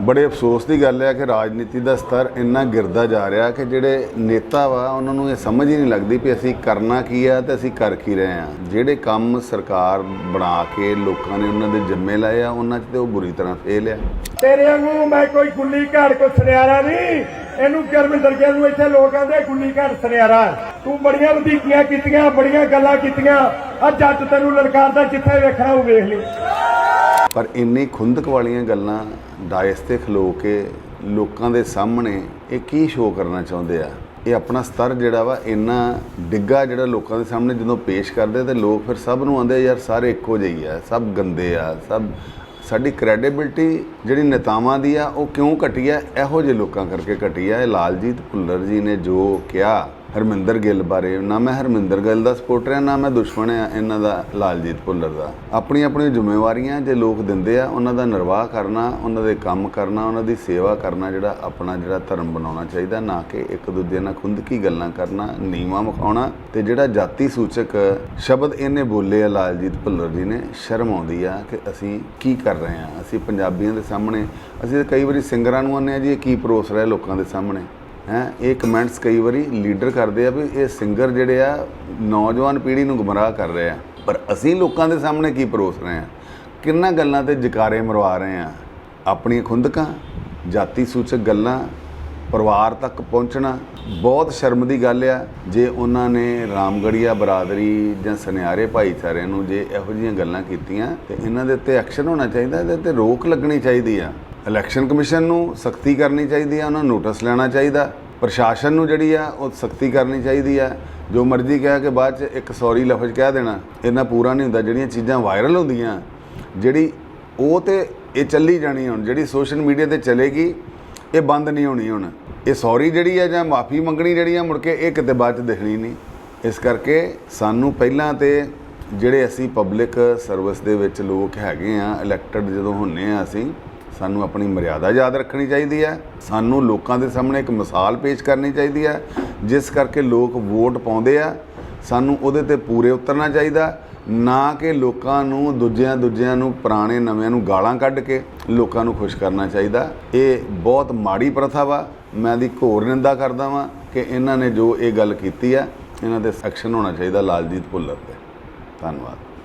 ਬੜੇ ਅਫਸੋਸ ਦੀ ਗੱਲ ਹੈ ਕਿ ਰਾਜਨੀਤੀ ਦਾ ਸਤਰ ਇੰਨਾ ਗਿਰਦਾ ਜਾ ਰਿਹਾ ਕਿ ਜਿਹੜੇ ਨੇਤਾ ਵਾ, ਉਹਨਾਂ ਨੂੰ ਇਹ ਸਮਝ ਹੀ ਨਹੀਂ ਲੱਗਦੀ ਵੀ ਅਸੀਂ ਕਰਨਾ ਕੀ ਆ ਤੇ ਅਸੀਂ ਕਰ ਕੀ ਰਹੇ ਆ ਜਿਹੜੇ ਕੰਮ ਸਰਕਾਰ ਬਣਾ ਕੇ ਲੋਕਾਂ ਨੇ ਉਹਨਾਂ ਦੇ ਜੰਮੇ ਲਾਏ ਆ, ਉਹਨਾਂ 'ਚ ਤੇ ਉਹ ਬੁਰੀ ਤਰ੍ਹਾਂ ਫੇਲ ਆ। ਤੇਰੇ ਵਾਂਗੂ ਮੈਂ ਕੋਈ ਗੁੱਲੀ ਘਾੜ ਕੋ ਸੁਨਿਆਰਾ ਨਹੀਂ। ਇਹਨੂੰ ਗੁਰਮਿੰਦਰ ਗਿੱਲ ਨੂੰ ਇੱਥੇ ਲੋਕ ਆਂਦੇ ਗੁੱਲੀ ਘਾੜ ਸੁਨਿਆਰਾ, ਤੂੰ ਬੜੀਆਂ ਵਧੀਕੀਆਂ ਕੀਤੀਆਂ, ਬੜੀਆਂ ਗੱਲਾਂ ਕੀਤੀਆਂ। ਆ ਜੱਟ ਤੈਨੂੰ ਲਲਕਾਰਦਾ ਜਿੱਥੇ ਵੇਖਣਾ ਉਹ ਵੇਖ ਲਈ। ਪਰ ਇੰਨੀ ਖੁੰਦਕ ਵਾਲੀਆਂ ਗੱਲਾਂ ਡਾਇਸ ਤੇ ਖਲੋ ਕੇ ਲੋਕਾਂ ਦੇ ਸਾਹਮਣੇ ਇਹ ਕੀ ਸ਼ੋਅ ਕਰਨਾ ਚਾਹੁੰਦੇ ਆ? ਇਹ ਆਪਣਾ ਸਤਰ ਜਿਹੜਾ ਵਾ, ਇੰਨਾ ਡਿੱਗਾ ਜਿਹੜਾ ਲੋਕਾਂ ਦੇ ਸਾਹਮਣੇ ਜਦੋਂ ਪੇਸ਼ ਕਰਦੇ ਤੇ ਲੋਕ ਫਿਰ ਸਭ ਨੂੰ ਆਂਦੇ ਯਾਰ ਸਾਰੇ ਇੱਕੋ ਜਿਹੇ ਆ, ਸਭ ਗੰਦੇ ਆ, ਸਭ ਸਾਡੀ ਕ੍ਰੈਡੀਬਿਲਟੀ ਜਿਹੜੀ ਨੇਤਾਵਾਂ ਦੀ ਆ, ਉਹ ਕਿਉਂ ਘਟੀ ਆ? ਇਹੋ ਜਿਹੇ ਲੋਕਾਂ ਕਰਕੇ ਘਟੀ ਆ। ਇਹ ਲਾਲਜੀਤ ਭੁੱਲਰ ਜੀ ਨੇ ਜੋ ਕਿਹਾ ਹਰਮਿੰਦਰ ਗਿੱਲ ਬਾਰੇ। ਨਾ ਮੈਂ ਹਰਮਿੰਦਰ ਗਿੱਲ ਦਾ ਸਪੋਰਟਰ ਹਾਂ, ਨਾ ਮੈਂ ਦੁਸ਼ਮਣ ਹਾਂ ਇਹਨਾਂ ਦਾ ਲਾਲਜੀਤ ਭੁੱਲਰ ਦਾ। ਆਪਣੀ ਆਪਣੀ ਜ਼ਿੰਮੇਵਾਰੀਆਂ ਜੇ ਲੋਕ ਦਿੰਦੇ ਆ, ਉਹਨਾਂ ਦਾ ਨਿਰਵਾਹ ਕਰਨਾ, ਉਹਨਾਂ ਦੇ ਕੰਮ ਕਰਨਾ, ਉਹਨਾਂ ਦੀ ਸੇਵਾ ਕਰਨਾ, ਜਿਹੜਾ ਆਪਣਾ ਜਿਹੜਾ ਧਰਮ ਬਣਾਉਣਾ ਚਾਹੀਦਾ, ਨਾ ਕਿ ਇੱਕ ਦੂਜੇ ਨਾਲ ਖੁੰਦਕੀ ਗੱਲਾਂ ਕਰਨਾ, ਨੀਵਾ ਮਖਾਉਣਾ ਤੇ ਜਿਹੜਾ ਜਾਤੀ ਸੂਚਕ ਸ਼ਬਦ ਇਹਨੇ ਬੋਲੇ ਆ ਲਾਲਜੀਤ ਭੁੱਲਰ ਜੀ ਨੇ, ਸ਼ਰਮ ਆਉਂਦੀ ਆ ਕਿ ਅਸੀਂ ਕੀ ਕਰ ਰਹੇ ਆ। ਅਸੀਂ ਪੰਜਾਬੀਆਂ ਦੇ ਸਾਹਮਣੇ, ਅਸੀਂ ਕਈ ਵਾਰੀ ਸਿੰਗਰਾਂ ਨੂੰ ਆਨੇ ਆ ਜੀ, ਇਹ ਕੀ ਪਰੋਸ ਰਿਹਾ ਲੋਕਾਂ ਦੇ ਸਾਹਮਣੇ? ਹੈ, ਇਹ ਕਮੈਂਟਸ ਕਈ ਵਾਰੀ ਲੀਡਰ ਕਰਦੇ ਆ ਵੀ ਇਹ ਸਿੰਗਰ ਜਿਹੜੇ ਆ, ਨੌਜਵਾਨ ਪੀੜ੍ਹੀ ਨੂੰ ਗੁੰਮਰਾਹ ਕਰ ਰਹੇ ਆ। ਪਰ ਅਸੀਂ ਲੋਕਾਂ ਦੇ ਸਾਹਮਣੇ ਕੀ ਪਰੋਸ ਰਹੇ ਆ? ਕਿੰਨਾ ਗੱਲਾਂ ਤੇ ਜਕਾਰੇ ਮਰਵਾ ਰਹੇ ਆ? ਆਪਣੀਆਂ ਖੁੰਦਕਾਂ, ਜਾਤੀ ਸੂਚਕ ਗੱਲਾਂ, ਪਰਿਵਾਰ ਤੱਕ ਪਹੁੰਚਣਾ, ਬਹੁਤ ਸ਼ਰਮ ਦੀ ਗੱਲ ਆ ਜੇ ਉਹਨਾਂ ਨੇ ਰਾਮਗੜੀਆ ਬਰਾਦਰੀ ਜਾਂ ਸੁਨਿਆਰੇ ਭਾਈਚਾਰੇ ਨੂੰ ਜੇ ਇਹੋ ਜਿਹੀਆਂ ਗੱਲਾਂ ਕੀਤੀਆਂ, ਤੇ ਇਹਨਾਂ ਦੇ ਉੱਤੇ ਐਕਸ਼ਨ ਹੋਣਾ ਚਾਹੀਦਾ, ਇਹਦੇ 'ਤੇ ਰੋਕ ਲੱਗਣੀ ਚਾਹੀਦੀ ਆ। ਇਲੈਕਸ਼ਨ ਕਮਿਸ਼ਨ ਨੂੰ ਸਖਤੀ ਕਰਨੀ ਚਾਹੀਦੀ ਆ, ਉਹਨਾਂ ਨੂੰ ਨੋਟਿਸ ਲੈਣਾ ਚਾਹੀਦਾ। ਪ੍ਰਸ਼ਾਸਨ ਨੂੰ ਜਿਹੜੀ ਆ, ਉਹ ਸਖਤੀ ਕਰਨੀ ਚਾਹੀਦੀ ਆ। ਜੋ ਮਰਜ਼ੀ ਕਹਿ ਕੇ ਬਾਅਦ ਚ ਇੱਕ ਸੌਰੀ ਲਫ਼ਜ਼ ਕਹਿ ਦੇਣਾ ਇਹਨਾਂ ਪੂਰਾ ਨਹੀਂ ਹੁੰਦਾ। ਜਿਹੜੀਆਂ ਚੀਜ਼ਾਂ ਵਾਇਰਲ ਹੁੰਦੀਆਂ, ਜਿਹੜੀ ਉਹ ਤੇ ਇਹ ਚੱਲੀ ਜਾਣੀ ਹੁਣ, ਜਿਹੜੀ ਸੋਸ਼ਲ ਮੀਡੀਆ ਤੇ ਚਲੇਗੀ, ਇਹ ਬੰਦ ਨਹੀਂ ਹੋਣੀ ਹੁਣ। ਇਹ ਸੌਰੀ ਜਿਹੜੀ ਆ ਜਾਂ ਮਾਫੀ ਮੰਗਣੀ ਜਿਹੜੀ ਆ, ਮੁੜ ਕੇ ਇਹ ਕਿਤੇ ਬਾਅਦ ਚ ਦਿਖਣੀ ਨਹੀਂ। ਇਸ ਕਰਕੇ ਸਾਨੂੰ ਪਹਿਲਾਂ ਤੇ ਜਿਹੜੇ ਅਸੀਂ ਪਬਲਿਕ ਸਰਵਿਸ ਦੇ ਵਿੱਚ ਲੋਕ ਹੈਗੇ ਆ ਇਲੈਕਟਡ ਜਦੋਂ ਹੁੰਨੇ ਆ ਅਸੀਂ ਸਾਨੂੰ ਆਪਣੀ ਮਰਿਆਦਾ ਯਾਦ ਰੱਖਣੀ ਚਾਹੀਦੀ ਹੈ। ਸਾਨੂੰ ਲੋਕਾਂ ਦੇ ਸਾਹਮਣੇ ਇੱਕ ਮਿਸਾਲ ਪੇਸ਼ ਕਰਨੀ ਚਾਹੀਦੀ ਹੈ। ਜਿਸ ਕਰਕੇ ਲੋਕ ਵੋਟ ਪਾਉਂਦੇ ਆ। ਸਾਨੂੰ ਉਹਦੇ ਤੇ ਪੂਰੇ ਉਤਰਨਾ ਚਾਹੀਦਾ। ਨਾ ਕਿ ਲੋਕਾਂ ਨੂੰ ਦੂਜਿਆਂ ਦੂਜਿਆਂ ਨੂੰ ਪੁਰਾਣੇ ਨਵਿਆਂ ਨੂੰ ਗਾਲਾਂ ਕੱਢ ਕੇ ਲੋਕਾਂ ਨੂੰ ਖੁਸ਼ ਕਰਨਾ ਚਾਹੀਦਾ। ਇਹ ਬਹੁਤ ਮਾੜੀ ਪ੍ਰਥਾ ਵਾ। ਮੈਂ ਦੀ ਘੋਰ ਨਿੰਦਾ ਕਰਦਾ ਵਾਂ ਕਿ ਇਹਨਾਂ ਨੇ ਜੋ ਇਹ ਗੱਲ ਕੀਤੀ ਆ ਇਹਨਾਂ ਤੇ ਐਕਸ਼ਨ ਹੋਣਾ ਚਾਹੀਦਾ ਲਾਲਜੀਤ ਭੁੱਲਰ ਤੇ। ਧੰਨਵਾਦ।